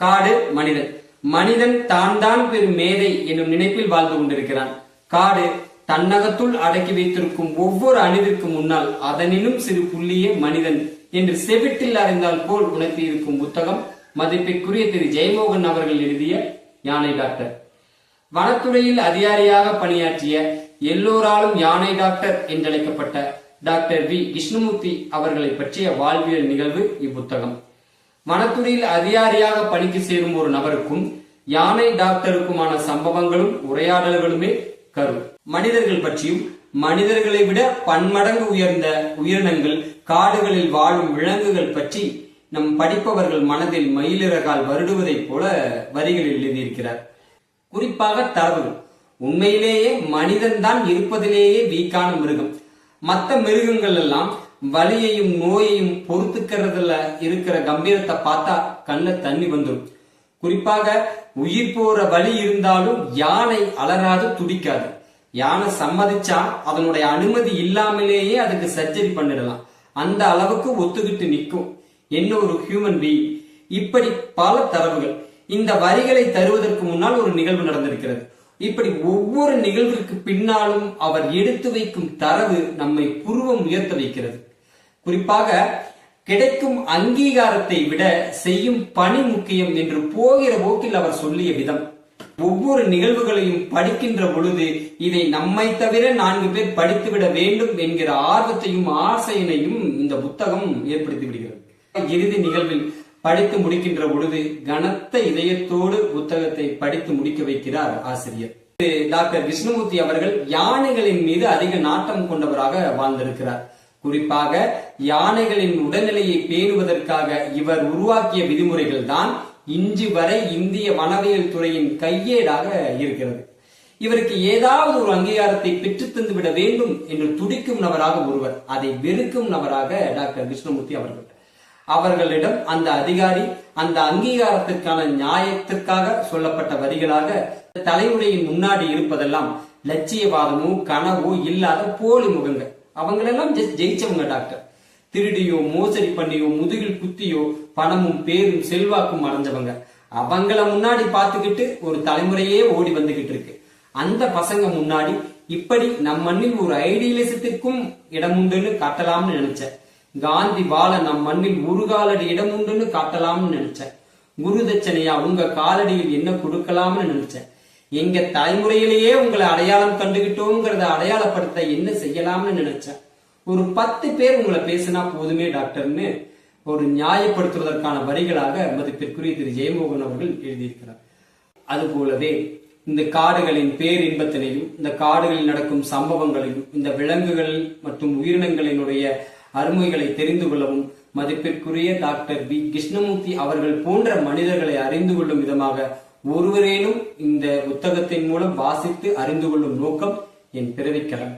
காடு மனிதன். மனிதன் தான் தான் பெரும் மேதை என்னும் நினைப்பில் வாழ்ந்து கொண்டிருக்கிறான். காடு தன்னகத்துள் அடக்கி வைத்திருக்கும் ஒவ்வொரு அணுவிற்கு முன்னால் அதனினும் சிறு புள்ளியே மனிதன் என்று செவிட்டில் அறிந்தால் போல் உணர்த்தி இருக்கும் புத்தகம். மதிப்பிற்குரிய திரு ஜெயமோகன் அவர்கள் எழுதிய யானை டாக்டர். வனத்துறையில் அதிகாரியாக பணியாற்றிய எல்லோராலும் யானை டாக்டர் என்றழைக்கப்பட்ட டாக்டர் வி. விஷ்ணுமூர்த்தி அவர்களை பற்றிய வாழ்வியல் நிகழ்வு இப்புத்தகம். மனத்துறையில் அதிகாரியாக பணிக்கு சேரும் ஒரு நபருக்கும் யானை டாக்டருக்குமான சம்பவங்களும் உரையாடல்களுமே கரு. மனிதர்கள் பற்றியும் மனிதர்களை விட பன்மடங்கு உயர்ந்த உயிரினங்கள் காடுகளில் வாழும் விலங்குகள் பற்றி நம் படிப்பவர்கள் மனதில் மயிலிறகால் வருடுவதைப் போல வரிகளில் எழுதியிருக்கிறார். குறிப்பாக தரவுகள். உண்மையிலேயே மனிதன் தான் இருப்பதிலேயே வீக்கான மிருகம். மற்ற மிருகங்கள் எல்லாம் வலியையும் நோயையும் பொறுத்துக்கிறதுல இருக்கிற கம்பீரத்தை பார்த்தா கண்ணுல தண்ணி வந்துடும் குறிப்பாக உயிர் போற வழி இருந்தாலும் யானை அலறாது துடிக்காது. யானை சம்மதிச்சா அதனுடைய அனுமதி இல்லாமலேயே அதுக்கு சர்ஜரி பண்ணிடலாம். அந்த அளவுக்கு ஒத்துக்கிட்டு நிற்கும். என்ன ஒரு ஹியூமன் பீயிங் இப்படி பல தரவுகள். இந்த வரிகளை தருவதற்கு முன்னால் ஒரு நிகழ்வு நடந்திருக்கிறது. இப்படி ஒவ்வொரு நிகழ்விற்கு பின்னாலும் அவர் எடுத்து வைக்கும் தரவு நம்மை புருவம் உயர்த்த வைக்கிறது. குறிப்பாக கிடைக்கும் அங்கீகாரத்தை விட செய்யும் பணி முக்கியம் என்று போகிற போக்கில் அவர் சொல்லிய விதம். ஒவ்வொரு நிகழ்வுகளையும் படிக்கின்ற பொழுது இதை நம்மை தவிர நான்கு பேர் படித்துவிட வேண்டும் என்கிற ஆர்வத்தையும் ஆசையினையும் இந்த புத்தகம் ஏற்படுத்தி விடுகிறது. இறுதி நிகழ்வில் படித்து முடிக்கின்ற பொழுது கனத்த இதயத்தோடு புத்தகத்தை படித்து முடிக்க வைக்கிறார் ஆசிரியர். டாக்டர் விஷ்ணுமூர்த்தி அவர்கள் யானைகளின் மீது அதிக நாட்டம் கொண்டவராக வாழ்ந்திருக்கிறார். குறிப்பாக யானைகளின் உடல்நிலையை பேணுவதற்காக இவர் உருவாக்கிய விதிமுறைகள் தான் இன்று வரை இந்திய வனவியல் துறையின் கையேடாக இருக்கிறது. இவருக்கு ஏதாவது ஒரு அங்கீகாரத்தை பெற்று தந்து விட வேண்டும் என்று துடிக்கும் நபராக ஒருவர் அதை வெறுக்கும் நபராக டாக்டர் விஷ்ணுமூர்த்தி அவர்கள். அவர்களிடம் அந்த அதிகாரி அந்த அங்கீகாரத்திற்கான நியாயத்திற்காக சொல்லப்பட்ட வரிகளாக தலைமுறையின் முன்னாடி இருப்பதெல்லாம் லட்சியவாதமோ கனவோ இல்லாத போலி முகங்கள். அவங்களெல்லாம் ஜஸ்ட் ஜெயிச்சவங்க டாக்டர் திருடியோ மோசடி பண்ணியோ முதுகில் குத்தியோ பணமும் பேரும் செல்வாக்கும் அடைஞ்சவங்க. அவங்கள முன்னாடி பார்த்துக்கிட்டு ஒரு தலைமுறையே ஓடி வந்துகிட்டு இருக்கு. அந்த பசங்க முன்னாடி இப்படி நம் மண்ணில் ஒரு ஐடியலிசத்திற்கும் இடம் உண்டுன்னு காட்டலாம்னு நினைச்சேன். காந்தி வாழ நம் மண்ணில் ஒரு காலடி இடம் உண்டுன்னு காட்டலாம்னு நினைச்சேன். குரு தட்சணையா உங்க காலடியில் என்ன கொடுக்கலாம்னு நினைச்சேன். எங்க தலைமுறையிலேயே உங்களை அடையாளம் கண்டுகிட்டோங்கிறத அடையாளப்படுத்த என்ன செய்யலாம்னு நினைச்சேன் ஒரு பத்து பேர் உங்களை பேசினா போதுமே டாக்டர்னு ஒரு நியாயப்படுத்துவதற்கான வரிகளாக மதிப்பிற்குரிய திரு ஜெயமோகன் அவர்கள் எழுதியிருக்கிறார். அதுபோலவே இந்த காடுகளின் பேரின்பத்தினையும் இந்த காடுகளில் நடக்கும் சம்பவங்களையும் இந்த விலங்குகள் மற்றும் உயிரினங்களினுடைய அருமைகளை தெரிந்து கொள்ளவும் மதிப்பிற்குரிய டாக்டர் பி கிருஷ்ணமூர்த்தி அவர்கள் போன்ற மனிதர்களை அறிந்து கொள்ளும் விதமாக ஒருவரேனும் இந்த புத்தகத்தின் மூலம் வாசித்து அறிந்து கொள்ளும் நோக்கம் என் பிறவிக்கடன்